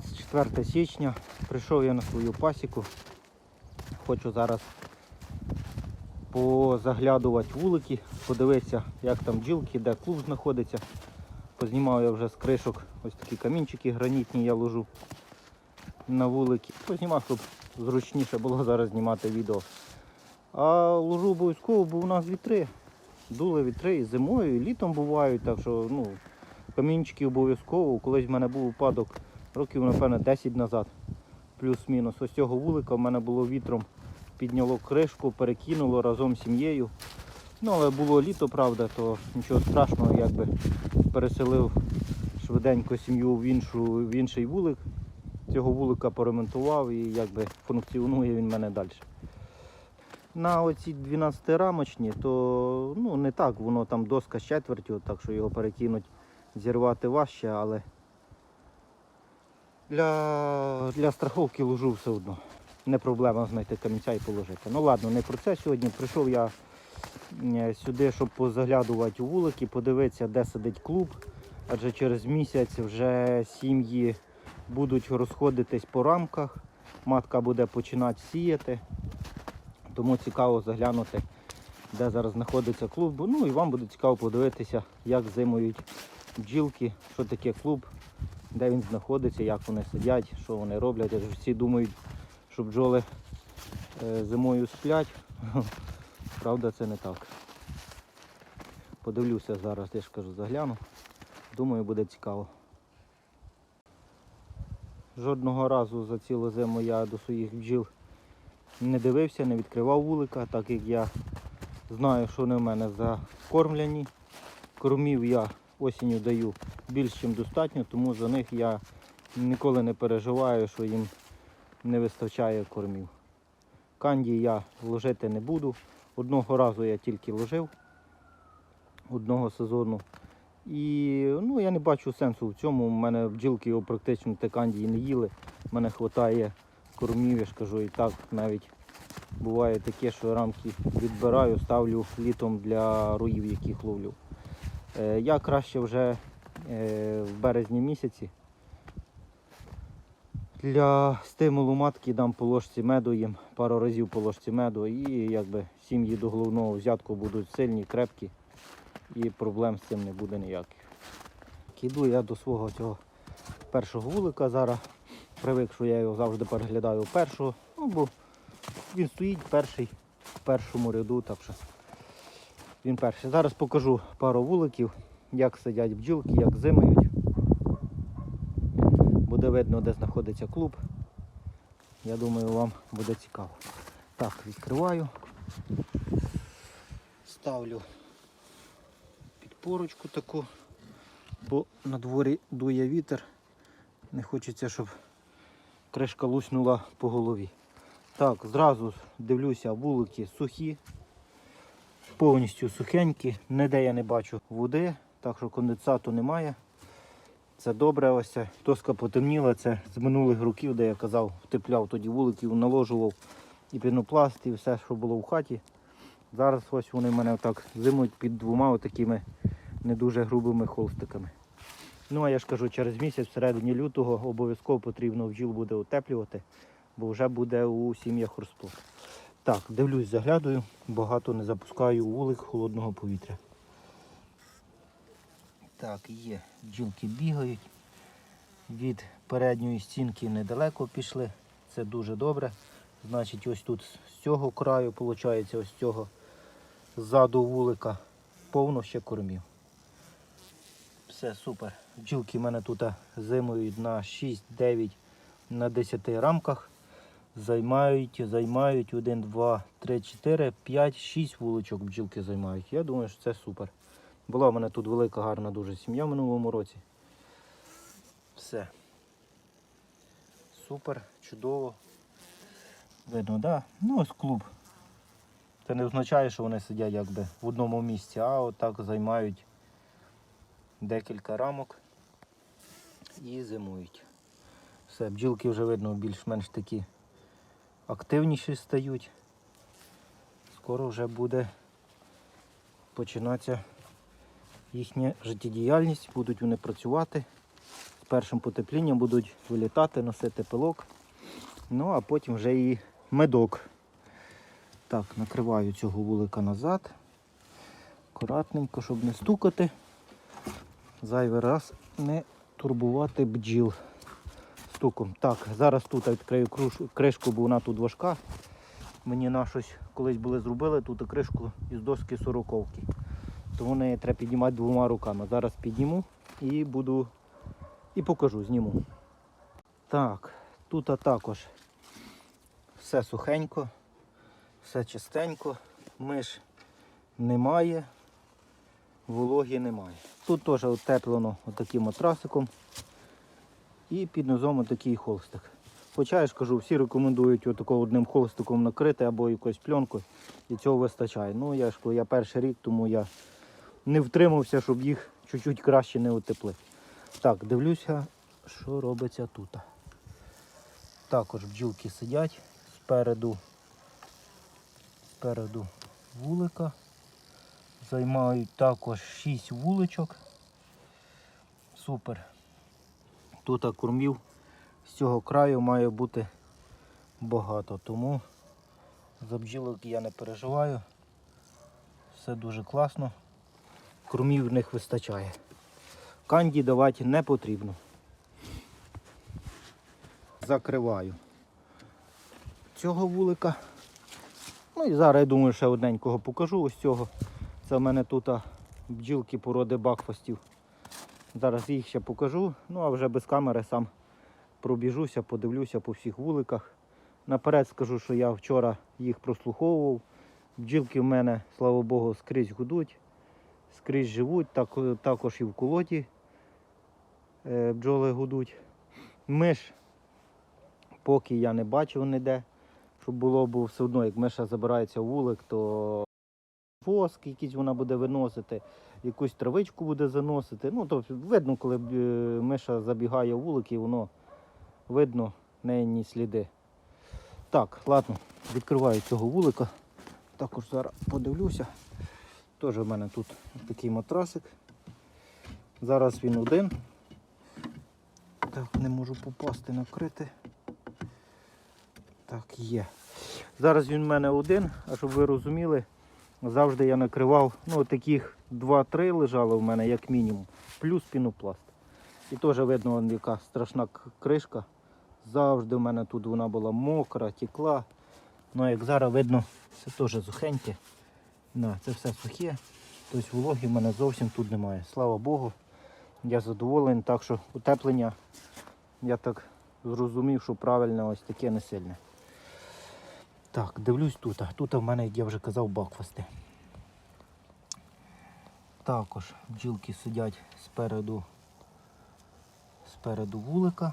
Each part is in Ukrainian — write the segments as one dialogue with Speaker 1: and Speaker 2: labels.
Speaker 1: 24 січня. Прийшов я на свою пасіку. Хочу зараз позаглядувати вулики, подивитися, як там бджілки, де клуб знаходиться. Познімав я вже з кришок ось такі камінчики гранітні я ложу на вулики. Познімав, щоб зручніше було зараз знімати відео. А ложу обов'язково, бо у нас вітри. Дули вітри і зимою, і літом бувають, так що ну, камінчики обов'язково. Колись в мене був випадок років, напевно, 10 назад, плюс-мінус. Ось цього вулика в мене було вітром, підняло кришку, перекинуло разом з сім'єю. Ну, але було літо, правда, то нічого страшного, якби переселив швиденько сім'ю в, іншу, в інший вулик. Цього вулика поремонтував і якби функціонує він в мене далі. На оці 12 рамочні, то ну, не так, воно там доска з четвертю, так що його перекинуть, зірвати важче, але для, для страховки ложу все одно. Не проблема знайти камінця і положити. Ну ладно, не про це сьогодні. Прийшов я е, сюди, щоб позаглядувати у вулики, подивитися, де сидить клуб. Адже через місяць вже сім'ї будуть розходитись по рамках, матка буде починати сіяти. Тому цікаво заглянути, де зараз знаходиться клуб. Ну і вам буде цікаво подивитися, як зимують бджілки, що таке клуб, де він знаходиться, як вони сидять, що вони роблять. Всі думають, що бджоли е, зимою сплять. Правда, це не так. Подивлюся зараз, я ж кажу, загляну. Думаю, буде цікаво. Жодного разу за цілу зиму я до своїх бджіл не дивився, не відкривав вулика, так як я знаю, що вони в мене закормлені. Кормів я осінню даю більш ніж достатньо, тому за них я ніколи не переживаю, що їм не вистачає кормів. Канді я ложити не буду. Одного разу я тільки ложив одного сезону. І ну, я не бачу сенсу в цьому. У мене бджілки його практично те кандії не їли. У мене вистачає кормів, я ж кажу, і так навіть буває таке, що рамки відбираю, ставлю літом для руїв, яких ловлю. Е, я краще вже е, в березні місяці для стимулу матки дам по ложці меду їм, пару разів по ложці меду і якби сім'ї до головного взятку будуть сильні, крепкі і проблем з цим не буде ніяких. Іду я до свого цього першого вулика зараз. Привик, що я його завжди переглядаю першого, ну, бо він стоїть перший в першому ряду, так що він перший. Зараз покажу пару вуликів, як сидять бджілки, як зимають. Буде видно, де знаходиться клуб. Я думаю, вам буде цікаво. Так, відкриваю. Ставлю підпорочку таку, бо на дворі дує вітер. Не хочеться, щоб кришка луснула по голові. Так, зразу дивлюся, вулики сухі, повністю сухенькі, ніде я не бачу води, так що конденсату немає. Це добре ось це. Доска потемніла, це з минулих років, де я казав, втепляв тоді вуликів, наложував і пінопласт, і все, що було в хаті. Зараз ось вони мене так зимують під двома такими не дуже грубими холстиками. Ну а я ж кажу, через місяць, всередині лютого, обов'язково потрібно бджіл буде утеплювати, бо вже буде у сім'ях розплод. Так, дивлюсь, заглядаю, багато не запускаю вулик холодного повітря. Так, є, бджілки бігають. Від передньої стінки недалеко пішли. Це дуже добре. Значить, ось тут з цього краю, виходить, ось цього ззаду вулика повно ще кормів. Все супер. Бджілки в мене тут зимують на 6-9 на 10 рамках. Займають, займають 1, 2, 3, 4, 5, 6 вуличок бджілки займають. Я думаю, що це супер. Була в мене тут велика гарна дуже сім'я в минулому році. Все. Супер, чудово. Видно, да? Ну ось клуб. Це не означає, що вони сидять якби в одному місці, а отак займають декілька рамок і зимують. Все, бджілки вже видно більш-менш такі активніші стають. Скоро вже буде починатися їхня життєдіяльність, будуть вони працювати. з першим потеплінням будуть вилітати, носити пилок. Ну, а потім вже і медок. Так, накриваю цього вулика назад. Акуратненько, щоб не стукати. Зайвий раз не турбувати бджіл стуком. Так, зараз тут відкрию кришку, бо вона тут важка. Мені на щось колись були зробили тут кришку із доски сороковки. Тому неї треба піднімати двома руками. Зараз підніму і буду і покажу, зніму. Так, тут також все сухенько, все чистенько, миш немає, вологі немає. Тут теж утеплено отаким матрасиком і під низом отакий холстик. Хоча я ж кажу, всі рекомендують отакого одним холстиком накрити або якоюсь пленкою, і цього вистачає. Ну я ж я перший рік, тому я не втримався, щоб їх чуть-чуть краще не утеплити. Так, дивлюся, що робиться тут. Також бджілки сидять спереду, спереду вулика. Займають також 6 вуличок. Супер. Тут кормів з цього краю має бути багато, тому за бджілок я не переживаю. Все дуже класно. Кормів в них вистачає. Канді давати не потрібно. Закриваю цього вулика. Ну і зараз я думаю, ще одненького покажу ось цього. Це в мене тут бджілки породи бакфастів. Зараз їх ще покажу, ну а вже без камери сам пробіжуся, подивлюся по всіх вуликах. Наперед скажу, що я вчора їх прослуховував. Бджілки в мене, слава Богу, скрізь гудуть, скрізь живуть, так, також і в колоді е, бджоли гудуть. Миш, поки я не бачив ніде, щоб було б все одно, як миша забирається в вулик, то воск якийсь вона буде виносити, якусь травичку буде заносити. Ну, то видно, коли е, миша забігає в вулик і воно видно неї сліди. Так, ладно, відкриваю цього вулика. Також зараз подивлюся. Теж в мене тут такий матрасик. Зараз він один. Так, не можу попасти, накрити. Так, є. Зараз він в мене один, а щоб ви розуміли, завжди я накривав, ну таких 2-3 лежало в мене як мінімум, плюс пінопласт. І теж видно, яка страшна кришка. Завжди в мене тут вона була мокра, текла. Ну як зараз видно, це теж сухеньке. Да, це все сухе. Тобто вологи в мене зовсім тут немає. Слава Богу. Я задоволений, так що утеплення, я так зрозумів, що правильне ось таке не сильне. Так, дивлюсь тут. Тут в мене, як я вже казав, бакфасти. Також бджілки сидять спереду, спереду вулика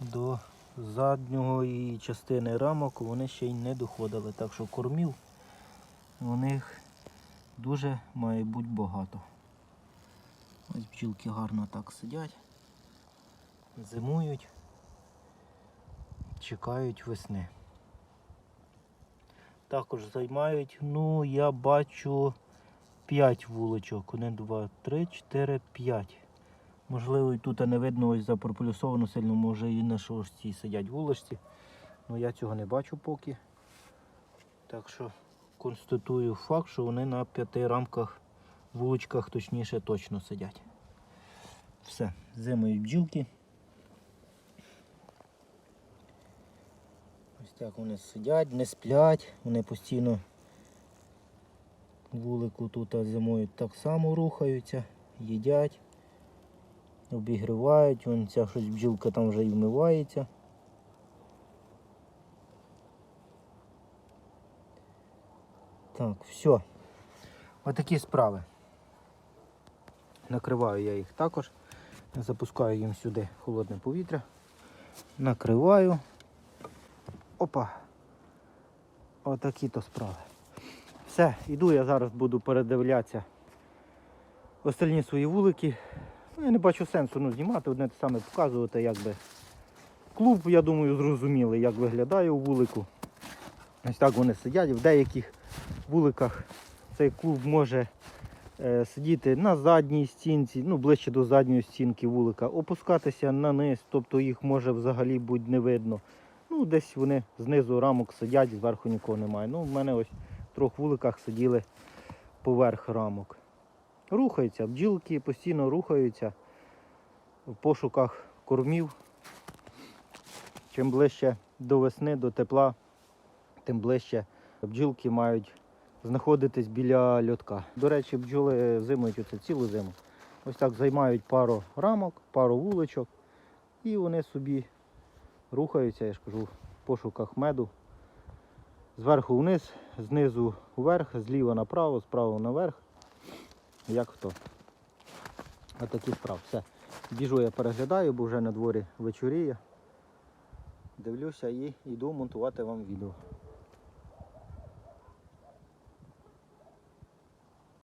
Speaker 1: до задньої частини рамок вони ще й не доходили. Так що кормів у них дуже має бути багато. Ось бджілки гарно так сидять, зимують, чекають весни. Також займають, ну, я бачу 5 вуличок. 1, 2, 3, 4, 5. Можливо, і тут не видно ось запроплюсовано сильно, може і на шорстці сидять вуличці. Ну я цього не бачу поки. Так що констатую факт, що вони на п'яти рамках, вуличках точніше точно сидять. Все, зимують бджілки. Так вони сидять, не сплять, вони постійно вулику тут зимою так само рухаються, їдять, обігрівають, вон ця щось бджілка там вже і вмивається. Так, все. Отакі справи. Накриваю я їх також. Запускаю їм сюди холодне повітря. Накриваю. Опа. Отакі то справи. Все, іду я зараз буду передивлятися остальні свої вулики. Ну, я не бачу сенсу ну, знімати, одне те саме показувати, якби. Клуб, я думаю, зрозуміли, як виглядає у вулику. Ось так вони сидять. В деяких вуликах цей клуб може е, сидіти на задній стінці, ну ближче до задньої стінки вулика, опускатися на низ, тобто їх може взагалі бути не видно. Ну, десь вони знизу рамок сидять, зверху нікого немає. Ну, в мене ось в трьох вуликах сиділи поверх рамок. Рухаються, бджілки постійно рухаються в пошуках кормів. Чим ближче до весни, до тепла, тим ближче бджілки мають знаходитись біля льотка. До речі, бджоли зимують оце цілу зиму. Ось так займають пару рамок, пару вуличок, і вони собі рухаються, я ж кажу, в пошуках меду. Зверху вниз, знизу вверх, зліва направо, справа наверх. Як хто. Отакі справ. Все. Біжу я переглядаю, бо вже на дворі вечоріє. Дивлюся і йду монтувати вам відео.